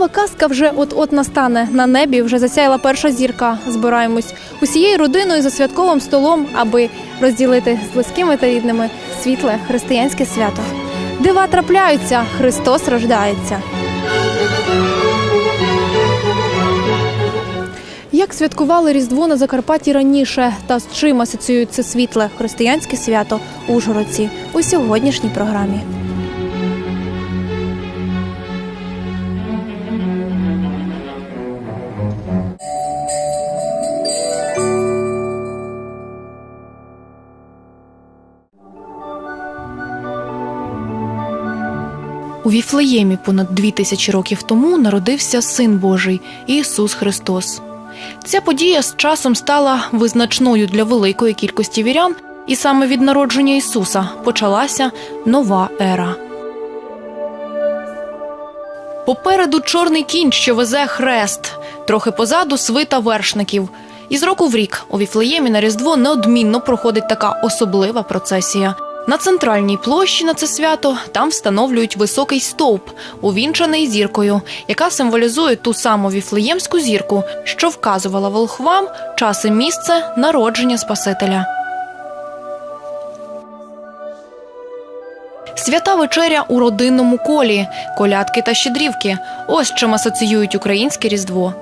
Зимова казка вже от-от настане. На небі вже засяяла перша зірка. Збираємось усією родиною за святковим столом, аби розділити з близькими та рідними світле християнське свято. Дива трапляються, Христос рождається. Як святкували Різдво на Закарпатті раніше та з чим асоціюють це світле християнське свято Ужгородці у сьогоднішній програмі. У Віфлеємі понад дві тисячі років тому народився Син Божий Ісус Христос. Ця подія з часом стала визначною для великої кількості вірян, і саме від народження Ісуса почалася нова ера. Попереду чорний кінь, що везе хрест, трохи позаду свита вершників. І з року в рік у Віфлеємі на Різдво неодмінно проходить така особлива процесія. На центральній площі на це свято там встановлюють високий стовп, увінчаний зіркою, яка символізує ту саму віфлеємську зірку, що вказувала волхвам час і місце народження Спасителя. Свята вечеря у родинному колі, колядки та щедрівки. Ось чим асоціюють українське різдво.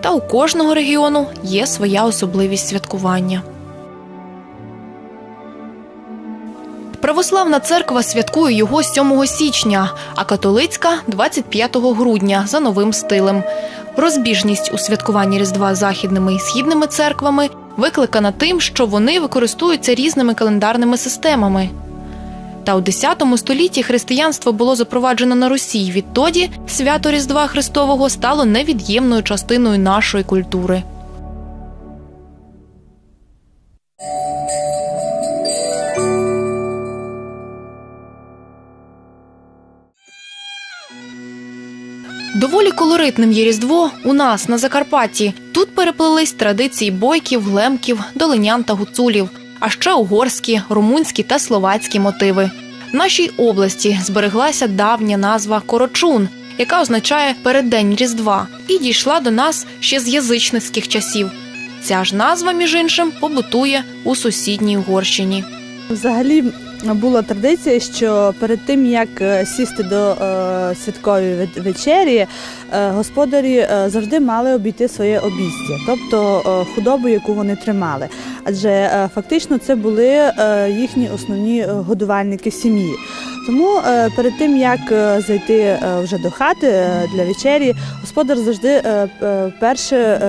Та у кожного регіону є своя особливість святкування. Православна церква святкує його 7 січня, а католицька 25 грудня за новим стилем. Розбіжність у святкуванні Різдва західними і східними церквами викликана тим, що вони використовуються різними календарними системами. Та у X столітті християнство було запроваджено на Росії. Відтоді свято Різдва Христового стало невід'ємною частиною нашої культури. Колоритним є Різдво у нас на Закарпатті. Тут переплелись традиції бойків, глемків, долинян та гуцулів, а ще угорські, румунські та словацькі мотиви. В нашій області збереглася давня назва Корочун, яка означає переддень Різдва, і дійшла до нас ще з язичницьких часів. Ця ж назва, між іншим, побутує у сусідній Угорщині. Взагалі була традиція, що перед тим як е, сісти до е, святкової вечері, е, господарі завжди мали обійти своє обістя, тобто худобу, яку вони тримали. Адже фактично це були їхні основні годувальники сім'ї. Тому перед тим як зайти вже до хати для вечері, господар завжди перше,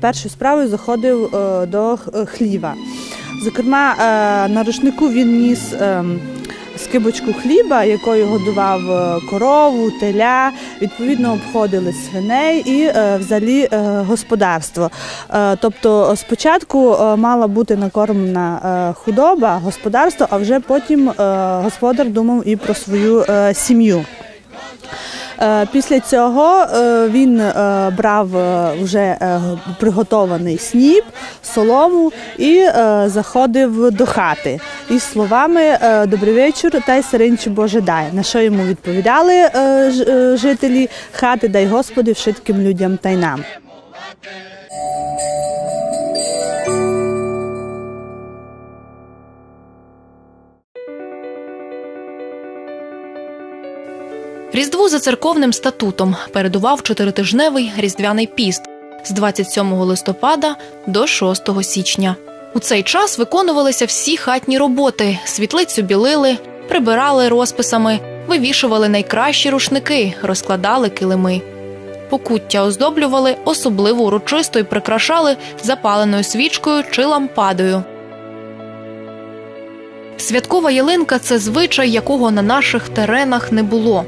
першою справою заходив до хліва. Зокрема, е, на рушнику він ніс ем, скибочку хліба, якою годував е, корову, теля, відповідно обходили свиней і е, взагалі господарство. Тобто спочатку мала бути накормлена худоба, господарство, а вже потім господар думав і про свою сім'ю. Е, Після цього е, він е, брав вже приготований сніп, солому і заходив до хати із словами Добрий вечір та й сиринчі Боже дай. На що йому відповідали жителі хати, дай Господи, вшитким людям та й нам. Різдву за церковним статутом передував чотиритижневий різдвяний піст з 27 листопада до 6 січня. У цей час виконувалися всі хатні роботи: світлицю білили, прибирали розписами, вивішували найкращі рушники, розкладали килими. Покуття оздоблювали особливо урочисто і прикрашали запаленою свічкою чи лампадою. Святкова ялинка це звичай, якого на наших теренах не було.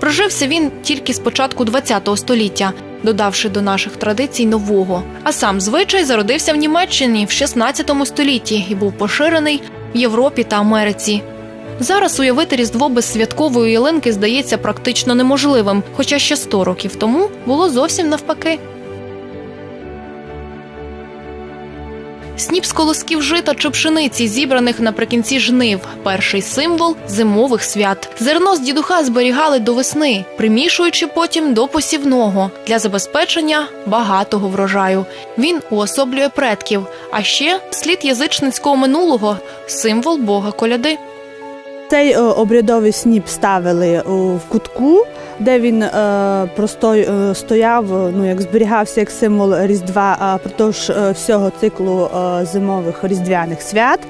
Прожився він тільки з початку ХХ століття, додавши до наших традицій нового. А сам звичай зародився в Німеччині в 16 столітті і був поширений в Європі та Америці. Зараз уявити Різдво без святкової ялинки здається практично неможливим, хоча ще 100 років тому було зовсім навпаки. Сніп з колосків жита чи пшениці, зібраних наприкінці жнив. Перший символ зимових свят. Зерно з дідуха зберігали до весни, примішуючи потім до посівного для забезпечення багатого врожаю. Він уособлює предків, а ще слід язичницького минулого символ бога коляди. Цей е, обрядовий сніп ставили в кутку, де він е, просто е, стояв, е, ну як зберігався як символ Різдва протягом е, всього циклу е, зимових різдвяних свят.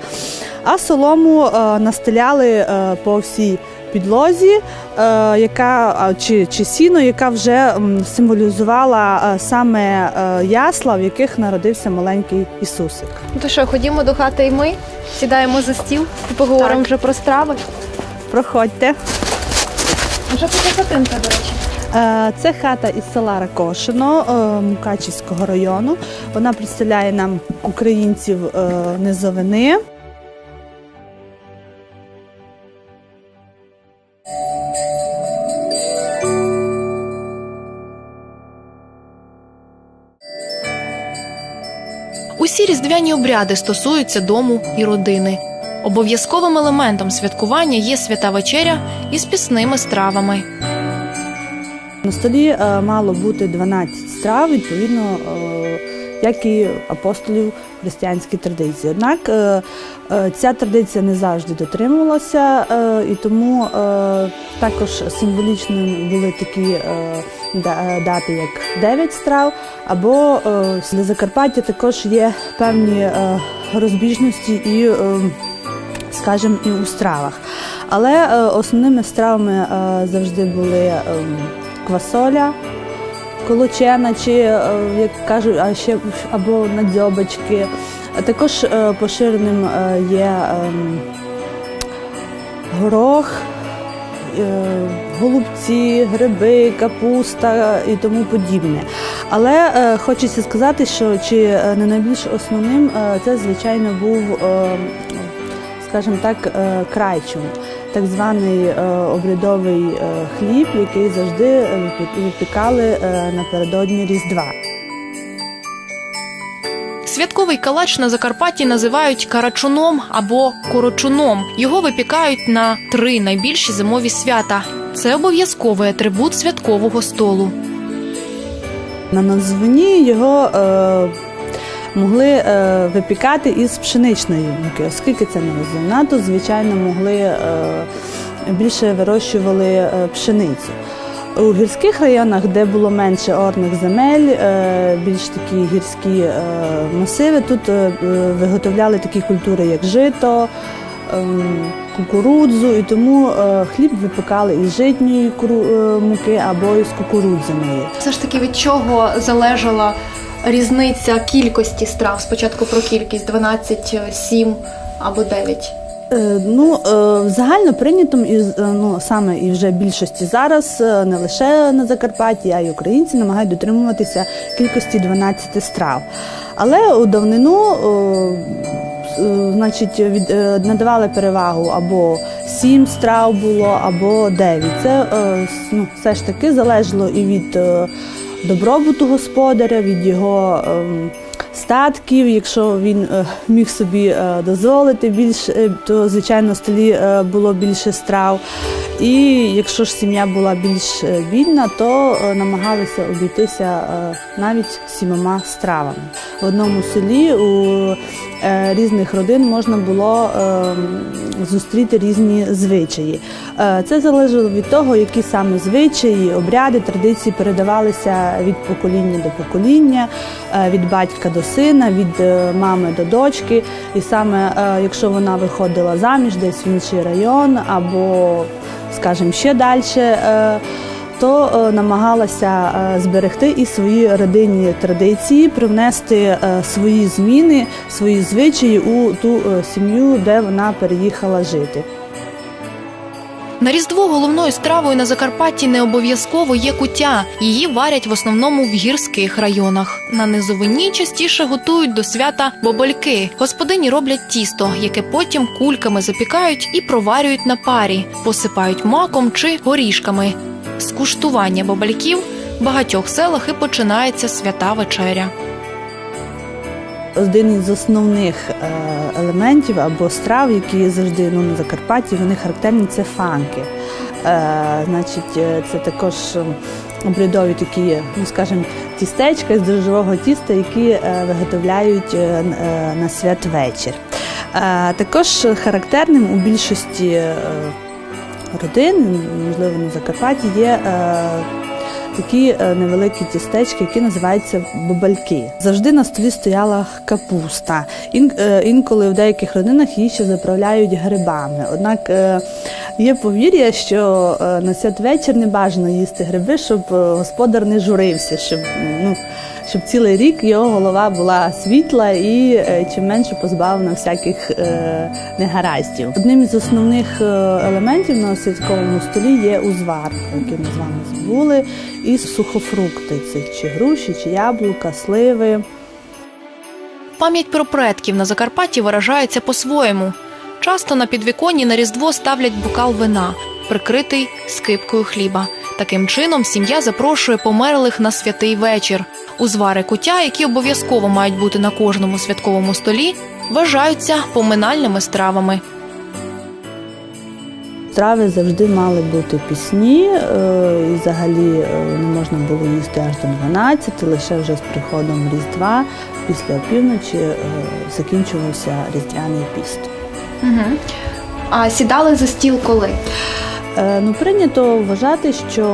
А солому е, настеляли е, по всій підлозі, е, яка чи, чи сіно, яка вже символізувала е, саме е, ясла, в яких народився маленький Ісусик. Ну то що, ходімо до хати і ми сідаємо за стіл і поговоримо Так. вже про страви. Проходьте. А що це хатинка, до речі? Це хата із села Ракошино Мукачівського району. Вона представляє нам українців низовини. Різдвяні обряди стосуються дому і родини. Обов'язковим елементом святкування є свята вечеря із пісними стравами. На столі е, мало бути 12 страв, відповідно, е, як і апостолів християнській традиції. Однак е, е, ця традиція не завжди дотримувалася, е, і тому також символічними були такі дати, як 9 страв, або для Закарпаття також є певні розбіжності і. скажімо, і у стравах. Але основними стравами завжди були е, квасоля, колочена, чи е, як кажуть, а ще або надзьобочки. А Також е, поширеним е, є е, горох. Голубці, гриби, капуста і тому подібне. Але хочеться сказати, що чи не найбільш основним це, звичайно, був, е, скажімо так, крайчум, так званий е, обрядовий е, хліб, який завжди е, випікали напередодні Різдва. Святковий калач на Закарпатті називають карачуном або корочуном. Його випікають на три найбільші зимові свята. Це обов'язковий атрибут святкового столу. На названі його е, могли е, випікати із пшеничної муки, оскільки це не розумна, то звичайно могли е, більше вирощували е, пшеницю. У гірських районах, де було менше орних земель, більш такі гірські масиви, тут виготовляли такі культури, як жито, ем, кукурудзу, і тому хліб випікали із житньої муки або із кукурудзяної. Все ж таки від чого залежала різниця кількості страв? Спочатку про кількість 12, 7 або 9. Е, Ну, е, загально прийнятим і е, ну, саме і вже більшості зараз не лише на Закарпатті, а й українці намагають дотримуватися кількості 12 страв. Але у давнину значить, від, надавали перевагу або 7 страв було, або 9. Це ну, все ж таки залежало і від добробуту господаря, від його. ем, статків, якщо він е, міг собі е, дозволити більш, е, то звичайно на столі е, було більше страв. І якщо ж сім'я була більш бідна, то намагалися обійтися навіть сімома стравами. В одному селі у різних родин можна було е, зустріти різні звичаї. Е, Це залежало від того, які саме звичаї, обряди, традиції передавалися від покоління до покоління, е, від батька до сина, від е, мами до дочки. І саме е, якщо вона виходила заміж десь в інший район або, скажімо, ще далі. То е, намагалася е, зберегти і свої родинні традиції, привнести е, свої зміни, свої звичаї у ту сім'ю, де вона переїхала жити. На Різдво головною стравою на Закарпатті не обов'язково є куття. Її варять в основному в гірських районах. На низовині частіше готують до свята бобольки. Господині роблять тісто, яке потім кульками запікають і проварюють на парі, посипають маком чи горішками. З куштування бобальків в багатьох селах і починається свята вечеря. один із основних е, елементів або страв, які завжди ну, на Закарпатті, вони характерні, це фанки. Е, Значить, е, це також ем, обрядові такі, ну скажімо, тістечка з дрожжового тіста, які е, виготовляють на святвечір. Е, Також характерним у більшості родин, можливо, на Закарпатті, є е, такі е, невеликі тістечки, які називаються бобальки. Завжди на столі стояла капуста. Е, інколи в деяких родинах її ще заправляють грибами. Однак є повір'я, що на святвечір не бажано їсти гриби, щоб господар не журився, щоб ну. Щоб цілий рік його голова була світла і е, чим менше позбавлена всяких е, негараздів. Одним із основних е, елементів на святковому столі є узвар, який ми з вами забули, і сухофрукти цих чи груші, чи яблука, сливи. Пам'ять про предків на Закарпатті виражається по-своєму. Часто на підвіконні на Різдво ставлять бокал вина, прикритий скипкою хліба. Таким чином сім'я запрошує померлих на святий вечір. Узвари куття, які обов'язково мають бути на кожному святковому столі, вважаються поминальними стравами. Страви завжди мали бути пісні, е, і взагалі е, не можна було їсти аж до 12, лише вже з приходом Різдва після опівночі е, закінчувався Різдвяний піст. Угу. А сідали за стіл коли? Е, Ну, прийнято вважати, що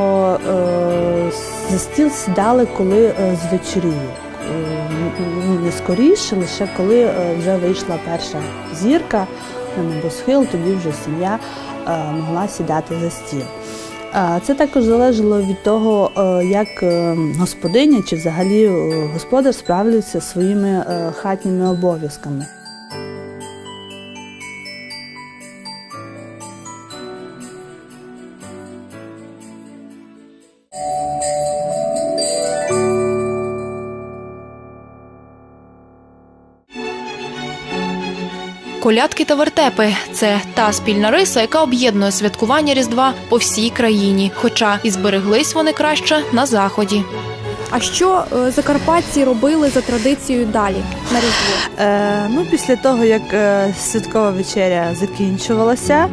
е, за стіл сідали, коли е, звечоріє. Е, ну, не скоріше, лише коли е, вже вийшла перша зірка на небосхил, тоді вже сім'я е, могла сідати за стіл. Е, Це також залежало від того, е, як е, господиня чи взагалі е, господар справлюється своїми е, хатніми обов'язками. Колядки та вертепи це та спільна риса, яка об'єднує святкування Різдва по всій країні, хоча і збереглись вони краще на заході. А що е, закарпатці робили за традицією далі на Різдво? Е, ну, після того, як е, святкова вечеря закінчувалася,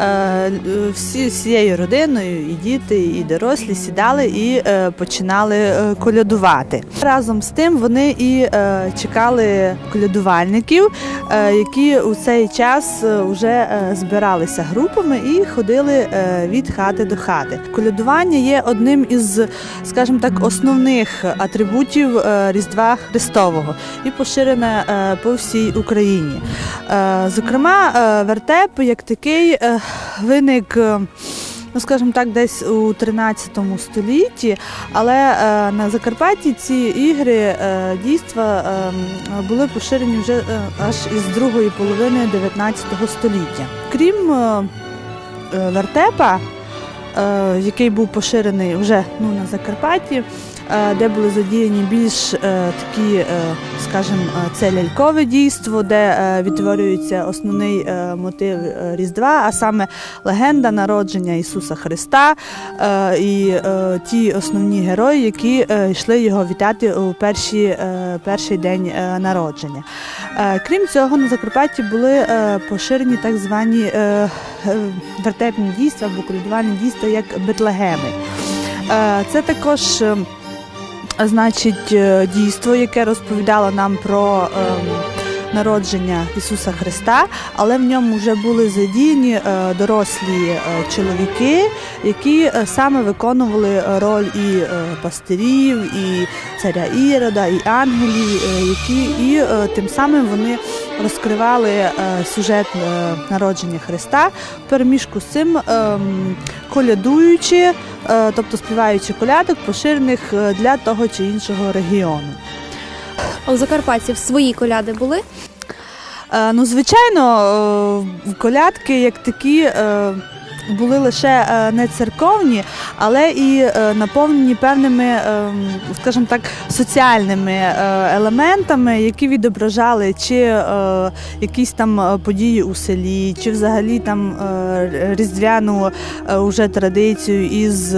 е, всі всією родиною, і діти, і дорослі сідали і е, починали е, колядувати. Разом з тим вони і е, чекали колядувальників, е, які у цей час вже збиралися групами і ходили від хати до хати. Колядування є одним із, скажімо так, основних атрибутів е, Різдва Христового і поширене е, по всій Україні. Е, Зокрема, вертеп як такий виник. Ну, скажімо так, десь у 13 столітті, але е, на Закарпатті ці ігри, е, дійства е, були поширені вже е, аж із другої половини 19 століття. Крім е, вертепа, е, який був поширений вже ну, на Закарпатті, де були задіяні більш е, такі, е, скажімо, е, це лялькове дійство, де е, відтворюється основний е, мотив е, Різдва, а саме легенда народження Ісуса Христа е, і е, ті основні герої, які е, йшли його вітати у перші, е, перший день е, народження. Е, Крім цього, на Закарпатті були е, поширені так звані е, е, вертепні дійства або колядувальні дійства, як Бетлегеми. Е, Це також е, значить е, дійство, яке розповідало нам про ем, народження Ісуса Христа, але в ньому вже були задіяні е, дорослі е, чоловіки, які саме виконували роль і пастирів, і царя Ірода, і ангелів, які і тим самим вони розкривали е, сюжет е, народження Христа в переміжку з цим ем, колядуючи, е, тобто співаючи колядок, поширених для того чи іншого регіону. А у закарпатців свої коляди були? Ну, звичайно, колядки як такі. Були лише е, не церковні, але і е, наповнені певними, е, скажімо так, соціальними елементами, які відображали чи якісь там події у селі, чи взагалі там різдвяну е, уже традицію із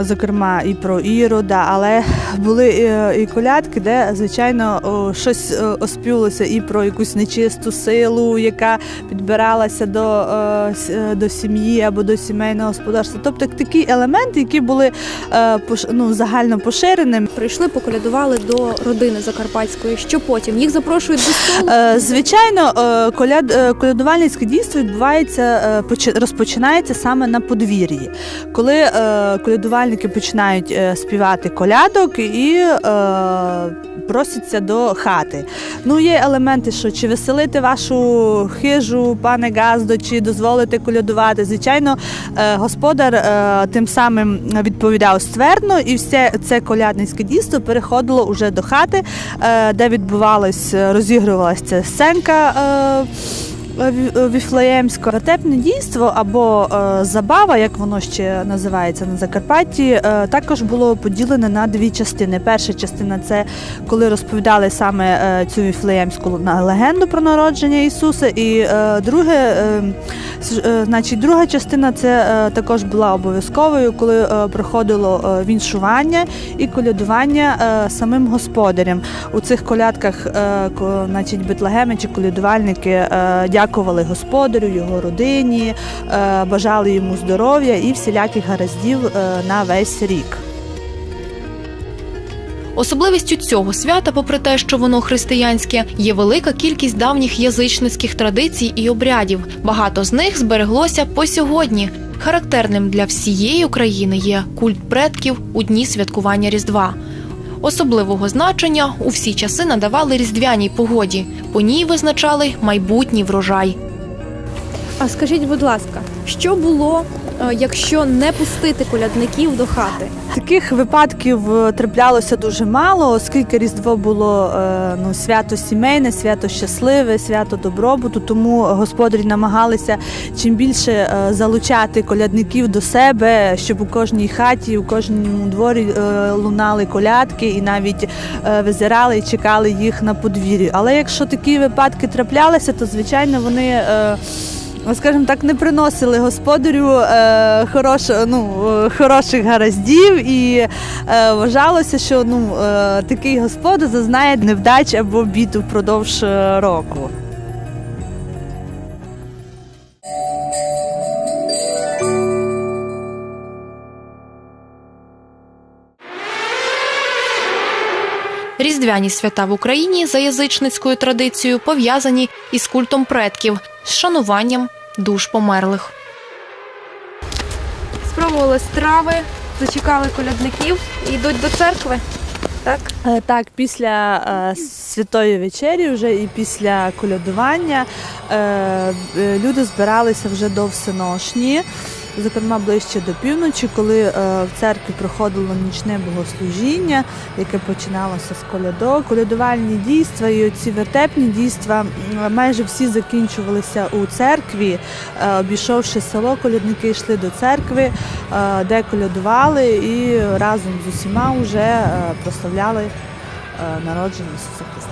зокрема і про Ірода, але були і, і колядки, де звичайно щось е, оспівалося і про якусь нечисту силу, яка підбиралася до, е, е, до сім'ї або до сімейного господарства. Тобто такі елементи, які були е, ну, загально поширеними. Прийшли, поколядували до родини Закарпатської. Що потім? Їх запрошують до столу. Е, Звичайно, е, коляд, е, колядувальницьке дійство відбувається, е, розпочинається саме на подвір'ї, коли е, колядувальники починають е, співати колядок і е, просяться до хати. Ну, є елементи, що чи веселити вашу хижу, пане Газдо, чи дозволити колядувати. Звичайно, е, господар е, тим самим відповідав ствердно, і все це колядницьке дійство переходило уже до хати, е, де відбувалась, розігрувалася сценка. е, Ві- Віфлеємське вертепне дійство або е, забава, як воно ще називається на Закарпатті, е, також було поділене на дві частини. Перша частина це коли розповідали саме е, цю віфлеємську легенду про народження Ісуса. І е, друге, е, е, значить, друга частина це е, також була обов'язковою, коли е, проходило е, віншування і колядування е, самим господарям. У цих колядках, е, значить, Бетлегеми чи колядувальники е, дякували господарю, його родині, е, бажали йому здоров'я і всіляких гараздів е, на весь рік. Особливістю цього свята, попри те, що воно християнське, є велика кількість давніх язичницьких традицій і обрядів. Багато з них збереглося по сьогодні. Характерним для всієї України є культ предків у дні святкування Різдва. Особливого значення у всі часи надавали різдвяній погоді. По ній визначали майбутній врожай. А скажіть, будь ласка, що було, якщо не пустити колядників до хати? Таких випадків е, траплялося дуже мало, оскільки Різдво було е, ну, свято сімейне, свято щасливе, свято добробуту. Тому господарі намагалися чим більше е, залучати колядників до себе, щоб у кожній хаті, у кожному дворі е, лунали колядки і навіть е, визирали і чекали їх на подвір'ї. Але якщо такі випадки траплялися, то звичайно вони. Ну, скажімо так, не приносили господарю е, хорош, ну, е, хороших гараздів, і е, вважалося, що ну, е, такий господар зазнає невдач або бід впродовж е, року. Різдвяні свята в Україні за язичницькою традицією пов'язані із культом предків, з шануванням душ померлих. Спробували страви, зачекали колядників і йдуть до церкви. Так? Е, Так, після е, святої вечері, вже і після колядування е, е, люди збиралися вже до всеношні, зокрема ближче до півночі, коли е, в церкві проходило нічне богослужіння, яке починалося з колядок. Колядувальні дійства і ці вертепні дійства майже всі закінчувалися у церкві. Е, Обійшовши село, колядники йшли до церкви, е, де колядували і разом з усіма вже е, прославляли народження Ісуса Христа.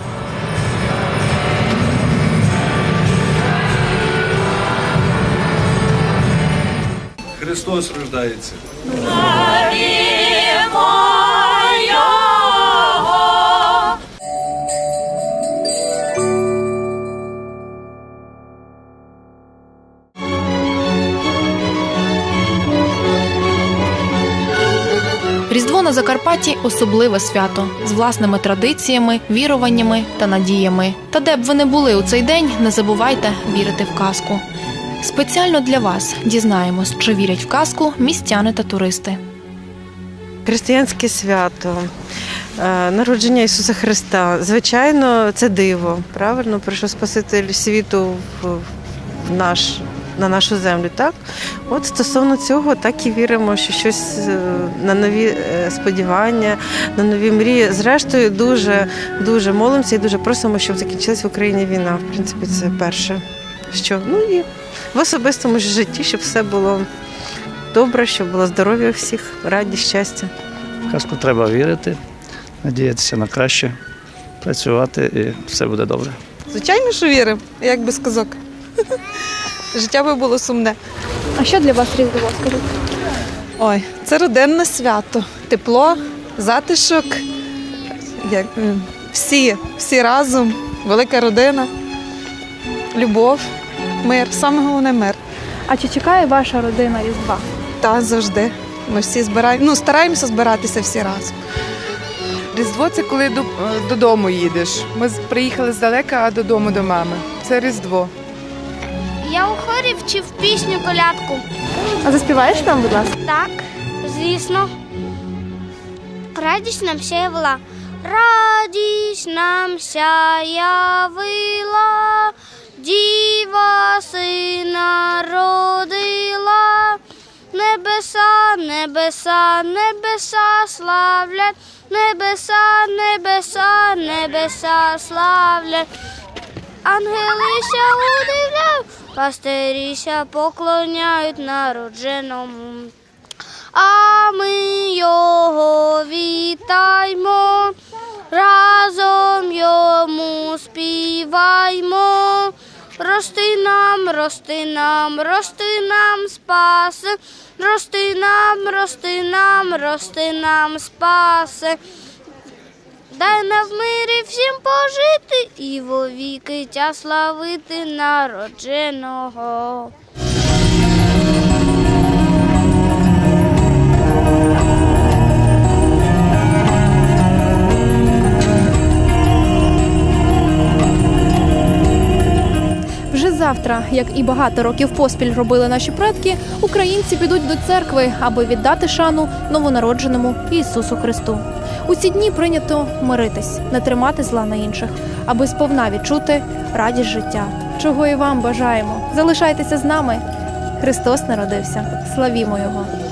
Христос рождається. Різдво на Закарпатті особливе свято з власними традиціями, віруваннями та надіями. Та де б ви не були у цей день, не забувайте вірити в казку. Спеціально для вас дізнаємось, чи вірять в казку містяни та туристи. Християнське свято, е, народження Ісуса Христа. Звичайно, це диво. Правильно, прийшов Спаситель світу в, наш, на нашу землю. Так, от стосовно цього, так і віримо, що щось е, на нові е, сподівання, на нові мрії. Зрештою, дуже дуже молимося і дуже просимо, щоб закінчилась в Україні війна. В принципі, це перше. Що ну і в особистому житті, щоб все було добре, щоб було здоров'я у всіх, радість, щастя. В казку треба вірити, надіятися на краще, працювати і все буде добре. Звичайно, що віримо, як без казок. Життя би було сумне. А що для вас Різдво? Скажіть? Ой, це родинне свято. Тепло, затишок. Як, всі, всі разом, велика родина, любов, мир. Саме головне мир. А чи чекає ваша родина Різдва? Та завжди. Ми всі збираємо, ну, стараємося збиратися всі разом. Різдво це коли е, додому їдеш. Ми приїхали здалека, а додому до мами. Це Різдво. Я у хорі вчив пісню колядку. А заспіваєш нам, будь ласка? Так, звісно. Радість нам сяяла. Радість нам сяявила, діва сина родила. Небеса, небеса, небеса славлять, небеса, небеса, небеса славлять. Ангелися удивляють, пастиріся поклоняють народженому. А ми його вітаймо, разом йому співаймо. Рости нам, рости нам, рости нам спаси, рости нам, рости нам, рости нам спаси. Дай нам в мирі всім пожити і вовіки тя славити народженого. Завтра, як і багато років поспіль робили наші предки, українці підуть до церкви, аби віддати шану новонародженому Ісусу Христу. У ці дні прийнято миритись, не тримати зла на інших, аби сповна відчути радість життя. Чого і вам бажаємо. Залишайтеся з нами. Христос народився. Славімо Його!